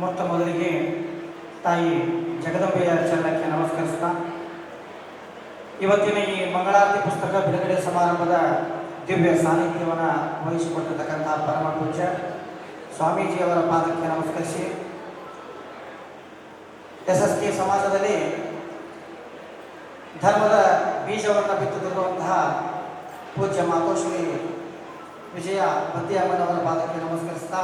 ಮೊತ್ತ ಮೊದಲಿಗೆ ತಾಯಿ ಜಗದಂಬೆಯ ಚರಣಕ್ಕೆ ನಮಸ್ಕರಿಸ್ತಾ, ಇವತ್ತಿನ ಈ ಮಂಗಳಾರತಿ ಪುಸ್ತಕ ಬಿಡುಗಡೆ ಸಮಾರಂಭದ ದಿವ್ಯ ಸಾನ್ನಿಧ್ಯವನ್ನು ವಹಿಸಿಕೊಟ್ಟಿರ್ತಕ್ಕಂಥ ಪರಮ ಪೂಜ್ಯ ಸ್ವಾಮೀಜಿಯವರ ಪಾದಕ್ಕೆ ನಮಸ್ಕರಿಸಿ, ಎಸ್ ಎಸ್ ಕೆ ಸಮಾಜದಲ್ಲಿ ಧರ್ಮದ ಬೀಜವನ್ನು ಬಿತ್ತುತ್ತಿರುವಂತಹ ಪೂಜ್ಯ ಮಾತೋಶ್ರೀ ವಿಜಯ ಬದ್ದಿಯಮ್ಮನವರ ಪಾದಕ್ಕೆ ನಮಸ್ಕರಿಸ್ತಾ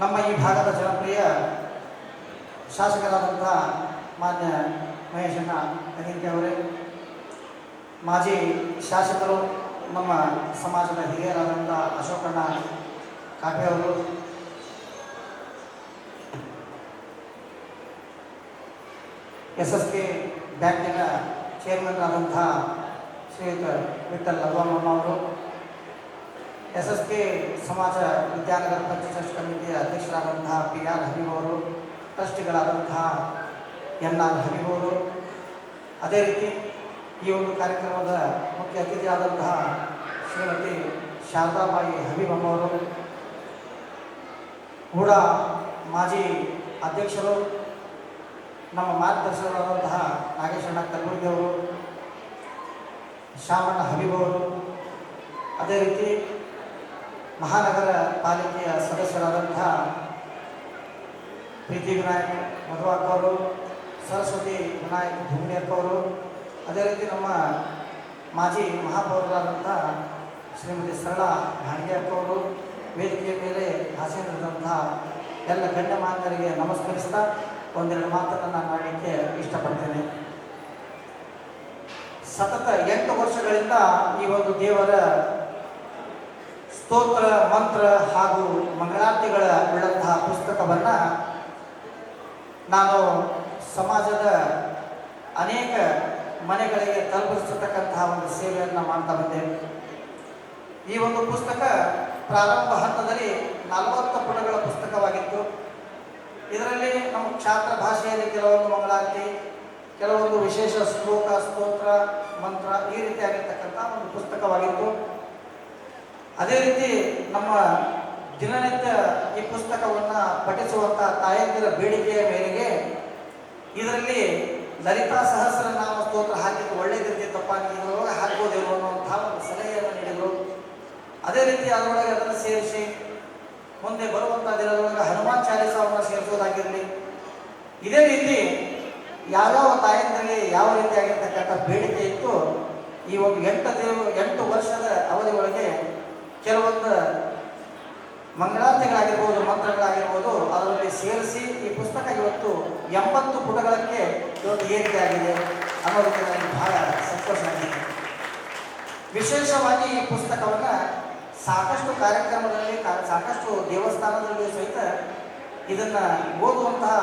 ನಮ್ಮ ಈ ಭಾಗದ ಜನಪ್ರಿಯ ಶಾಸಕರಾದಂಥ ಮಾನ್ಯ ಮಹೇಶಣ್ಣ ಅನಿಂಕೆ ಅವರೇ, ಮಾಜಿ ಶಾಸಕರು, ನಮ್ಮ ಸಮಾಜದ ಹಿರಿಯರಾದಂಥ ಅಶೋಕಣ್ಣ ಕಾಪೆಯವರು ಎಸ್ ಎಸ್ ಕೆ ಬ್ಯಾಂಕಿನ ಚೇರ್ಮನ್ ಆದಂಥ ಶ್ರೀಯುತ ವಿಠಲ್ ಲಭಮಮ್ಮ ಅವರು ಎಸ್ ಎಸ್ ಕೆ ಸಮಾಜ ವಿದ್ಯಾನಗರ ಪಂಚಾಯತ್ ಕಮಿಟಿಯ ಅಧ್ಯಕ್ಷರಾದಂತಹ ಪಿ ಆರ್ ಹಬೀಬ್ ಅವರು ಟ್ರಸ್ಟಿಗಳಾದಂತಹ ಎನ್ ಆರ್ ಹಬೀಬ್ ಅವರು ಅದೇ ರೀತಿ ಈ ಒಂದು ಕಾರ್ಯಕ್ರಮದ ಮುಖ್ಯ ಅತಿಥಿಯಾದಂತಹ ಶ್ರೀಮತಿ ಶಾರದಾಬಾಯಿ ಹಬೀಬಮ್ಮವರು, ಕೂಡ ಮಾಜಿ ಅಧ್ಯಕ್ಷರು, ನಮ್ಮ ಮಾರ್ಗದರ್ಶಕರಾದಂತಹ ನಾಗೇಶಣ್ಣ ಕಲಬುರ್ಗಿ ಅವರು ಶಾಮಣ್ಣ ಹಬೀಬ್ ಅವರು ಮಹಾನಗರ ಪಾಲಿಕೆಯ ಸದಸ್ಯರಾದಂಥ ಪ್ರೀತಿ ವಿನಾಯಕ್ ಮಧುವಾಕ್ ಅವರು, ಸರಸ್ವತಿ ವಿನಾಯಕ್ ಧುಮ್ನೇರ್ಕ್ ಅವರು, ಅದೇ ರೀತಿ ನಮ್ಮ ಮಾಜಿ ಮಹಾಪೌರರಾದಂಥ ಶ್ರೀಮತಿ ಸರಳ ಭಾಂಡ್ಯಕ್ಕ ಅವರು, ವೇದಿಕೆಯ ಮೇಲೆ ಹಾಸನದಂತಹ ಎಲ್ಲ ಗಣ್ಯಮಾನ್ಯರಿಗೆ ನಮಸ್ಕರಿಸ್ತಾ ಒಂದೆರಡು ಮಾತನ್ನು ನಾನು ಮಾಡಲಿಕ್ಕೆ ಇಷ್ಟಪಡ್ತೇನೆ. ಸತತ ಎಂಟು ವರ್ಷಗಳಿಂದ ಈ ಒಂದು ದೇವರ ಸ್ತೋತ್ರ, ಮಂತ್ರ ಹಾಗೂ ಮಂಗಳಾರತಿಗಳ ಉಳ್ಳಂತಹ ಪುಸ್ತಕವನ್ನು ನಾನು ಸಮಾಜದ ಅನೇಕ ಮನೆಗಳಿಗೆ ತಲುಪಿಸತಕ್ಕಂತಹ ಒಂದು ಸೇವೆಯನ್ನು ಮಾಡ್ತಾ ಬಂದೇನೆ ಈ ಒಂದು ಪುಸ್ತಕ ಪ್ರಾರಂಭ ಹಂತದಲ್ಲಿ ನಲವತ್ತು ಪುಟಗಳ ಪುಸ್ತಕವಾಗಿತ್ತು. ಇದರಲ್ಲಿ ನಮ್ಮ ಕ್ಷಾತ್ರ ಭಾಷೆಯಲ್ಲಿ ಕೆಲವೊಂದು ಮಂಗಳಾರತಿ, ಕೆಲವೊಂದು ವಿಶೇಷ ಶ್ಲೋಕ, ಸ್ತೋತ್ರ, ಮಂತ್ರ ಈ ರೀತಿಯಾಗಿರ್ತಕ್ಕಂಥ ಒಂದು ಪುಸ್ತಕವಾಗಿತ್ತು. ಅದೇ ರೀತಿ ನಮ್ಮ ದಿನನಿತ್ಯ ಈ ಪುಸ್ತಕವನ್ನು ಪಠಿಸುವಂಥ ತಾಯಂದಿರ ಬೇಡಿಕೆಯ ಮೇರೆಗೆ ಇದರಲ್ಲಿ ಲಲಿತಾ ಸಹಸ್ರನಾಮ ಸ್ತೋತ್ರ ಹಾಕಿದ್ದು ಒಳ್ಳೇದಿರ್ತಿತ್ತಪ್ಪ ಇದರೊಳಗೆ ಹಾಕ್ಬೋದೇನೋ ಅನ್ನುವಂಥ ಒಂದು ಸಲಹೆಯನ್ನು ನೀಡಿದರು. ಅದೇ ರೀತಿ ಅದರೊಳಗೆ ಅದನ್ನು ಸೇರಿಸಿ ಮುಂದೆ ಬರುವಂಥ ದಿನದೊಳಗೆ ಹನುಮಾನ್ ಚಾಲೀಸವನ್ನು ಸೇರಿಸೋದಾಗಿರಲಿ, ಇದೇ ರೀತಿ ಯಾವ್ಯಾವ ತಾಯಂದಿರಲ್ಲಿ ಯಾವ ರೀತಿಯಾಗಿರ್ತಕ್ಕಂಥ ಬೇಡಿಕೆ ಇತ್ತು, ಈ ಒಂದು ಎಂಟು ದೇವ, ಎಂಟು ವರ್ಷದ ಅವಧಿ ಒಳಗೆ ಕೆಲವೊಂದು ಮಂಗಳಾರತಿಗಳಾಗಿರ್ಬೋದು, ಮಂತ್ರಗಳಾಗಿರ್ಬೋದು, ಅದರಲ್ಲಿ ಸೇರಿಸಿ ಈ ಪುಸ್ತಕ ಇವತ್ತು ಎಂಬತ್ತು ಪುಟಗಳಕ್ಕೆ ಇವತ್ತು ಏರಿಕೆ ಆಗಿದೆ ಅನ್ನೋದಕ್ಕೆ ನನಗೆ ಬಹಳ ಸಂತೋಷ ಆಗಿದೆ. ವಿಶೇಷವಾಗಿ ಈ ಪುಸ್ತಕವನ್ನು ಸಾಕಷ್ಟು ಕಾರ್ಯಕ್ರಮದಲ್ಲಿ, ಕಾ- ಸಾಕಷ್ಟು ದೇವಸ್ಥಾನದಲ್ಲಿ ಸಹಿತ ಇದನ್ನು ಓದುವಂತಹ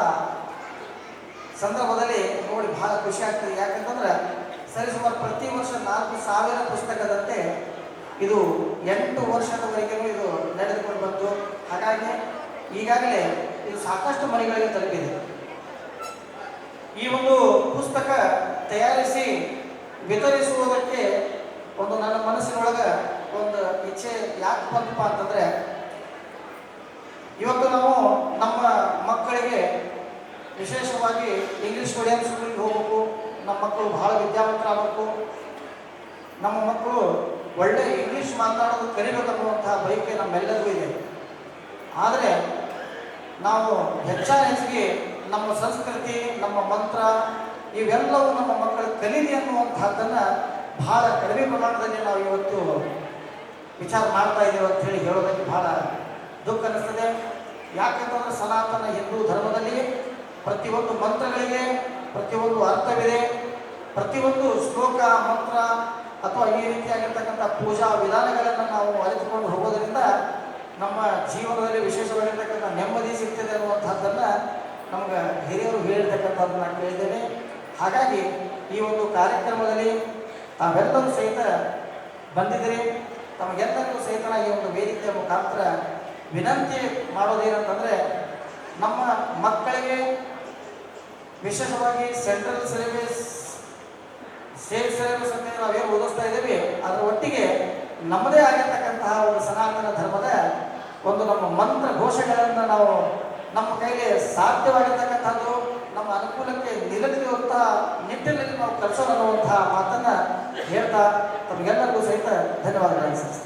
ಸಂದರ್ಭದಲ್ಲಿ ನೋಡಿ ಬಹಳ ಖುಷಿ ಆಗ್ತದೆ. ಯಾಕಂತಂದ್ರೆ ಸರಿಸುಮಾರು ಪ್ರತಿ ವರ್ಷ ನಾಲ್ಕು ಸಾವಿರ ಪುಸ್ತಕದಂತೆ ಇದು ಎಂಟು ವರ್ಷದವರೆಗೂ ಇದು ನಡೆದುಕೊಂಡು ಬಂತು. ಹಾಗಾಗಿ ಈಗಾಗಲೇ ಇದು ಸಾಕಷ್ಟು ಮನೆಗಳಿಗೆ ತಲುಪಿದೆ. ಈ ಒಂದು ಪುಸ್ತಕ ತಯಾರಿಸಿ ವಿತರಿಸುವುದಕ್ಕೆ ಒಂದು ನನ್ನ ಮನಸ್ಸಿನೊಳಗೆ ಒಂದು ಇಚ್ಛೆ ಯಾಕೆ ಬಂತಪ್ಪ ಅಂತಂದ್ರೆ, ಇವತ್ತು ನಾವು ನಮ್ಮ ಮಕ್ಕಳಿಗೆ ವಿಶೇಷವಾಗಿ ಇಂಗ್ಲೀಷ್ ಮೀಡಿಯಂ ಸ್ಕೂಲಿಗೆ ಹೋಗ್ಬೇಕು. ನಮ್ಮ ಮಕ್ಕಳು ಬಹಳ ವಿದ್ಯಾವಂತರಾಗಬೇಕು. ನಮ್ಮ ಮಕ್ಕಳು ಒಳ್ಳೆ ಇಂಗ್ಲೀಷ್ ಮಾತನಾಡೋದು ಕಲಿಬೇಕನ್ನುವಂತಹ ಬಯಕೆ ನಮ್ಮೆಲ್ಲರಿಗೂ ಇದೆ. ಆದರೆ ನಾವು ಹೆಚ್ಚಾನ ಹೆಚ್ಚಿಗೆ ನಮ್ಮ ಸಂಸ್ಕೃತಿ, ನಮ್ಮ ಮಂತ್ರ, ಇವೆಲ್ಲವೂ ನಮ್ಮ ಮಕ್ಕಳು ಕಲೀಲಿ ಅನ್ನುವಂಥದ್ದನ್ನು ಬಹಳ ಕಡಿಮೆ ಪ್ರಮಾಣದಲ್ಲಿ ನಾವು ಇವತ್ತು ವಿಚಾರ ಮಾಡ್ತಾ ಇದ್ದೇವೆ ಅಂತ ಹೇಳಿ ಹೇಳೋದಕ್ಕೆ ಬಹಳ ದುಃಖ ಅನ್ನಿಸ್ತದೆ ಯಾಕಂತಂದ್ರೆ ಸನಾತನ ಹಿಂದೂ ಧರ್ಮದಲ್ಲಿ ಪ್ರತಿಯೊಂದು ಮಂತ್ರಗಳಿಗೆ ಪ್ರತಿಯೊಂದು ಅರ್ಥವಿದೆ. ಪ್ರತಿಯೊಂದು ಶ್ಲೋಕ, ಮಂತ್ರ ಅಥವಾ ಈ ರೀತಿಯಾಗಿರ್ತಕ್ಕಂಥ ಪೂಜಾ ವಿಧಾನಗಳನ್ನು ನಾವು ಅರಿತುಕೊಂಡು ಹೋಗೋದರಿಂದ ನಮ್ಮ ಜೀವನದಲ್ಲಿ ವಿಶೇಷವಾಗಿರ್ತಕ್ಕಂಥ ನೆಮ್ಮದಿ ಸಿಗ್ತದೆ ಅನ್ನುವಂಥದ್ದನ್ನು ನಮ್ಗೆ ಹಿರಿಯರು ಹೇಳಿರ್ತಕ್ಕಂಥದ್ದು ನಾನು ಕೇಳಿದ್ದೇನೆ ಹಾಗಾಗಿ ಈ ಒಂದು ಕಾರ್ಯಕ್ರಮದಲ್ಲಿ ತಾವೆಲ್ಲರೂ ಸಹಿತ ಬಂದಿದ್ದೀರಿ. ತಮಗೆಲ್ಲರಿಗೂ ಸಹಿತ ಈ ಒಂದು ವೇದಿಕೆಯ ಮುಖಾಂತರ ವಿನಂತಿ ಮಾಡೋದೇನಂತಂದರೆ, ನಮ್ಮ ಮಕ್ಕಳಿಗೆ ವಿಶೇಷವಾಗಿ ಸೆಂಟ್ರಲ್ ಸಿಲೆಬಸ್ ಸ್ಟೇಟ್ ಸತ್ಯ ನಾವೇನು ಓದಿಸ್ತಾ ಇದ್ದೀವಿ ಅದರ ಒಟ್ಟಿಗೆ ನಮ್ಮದೇ ಆಗಿರ್ತಕ್ಕಂತಹ ಒಂದು ಸನಾತನ ಧರ್ಮದ ಒಂದು ನಮ್ಮ ಮಂತ್ರ ಘೋಷಗಳನ್ನು ನಾವು ನಮ್ಮ ಕೈಗೆ ಸಾಧ್ಯವಾಗಿರ್ತಕ್ಕಂಥದ್ದು, ನಮ್ಮ ಅನುಕೂಲಕ್ಕೆ ನಿಲ್ಲದಿರುವಂತಹ ನಿಟ್ಟಿನಲ್ಲಿ ನಾವು ಕಲಿಸೋಣ ಅನ್ನುವಂತಹ ಮಾತನ್ನು ಹೇಳ್ತಾ ತಮಗೆಲ್ಲರಿಗೂ ಸಹಿತ ಧನ್ಯವಾದಗಳನ್ನು ಸರ್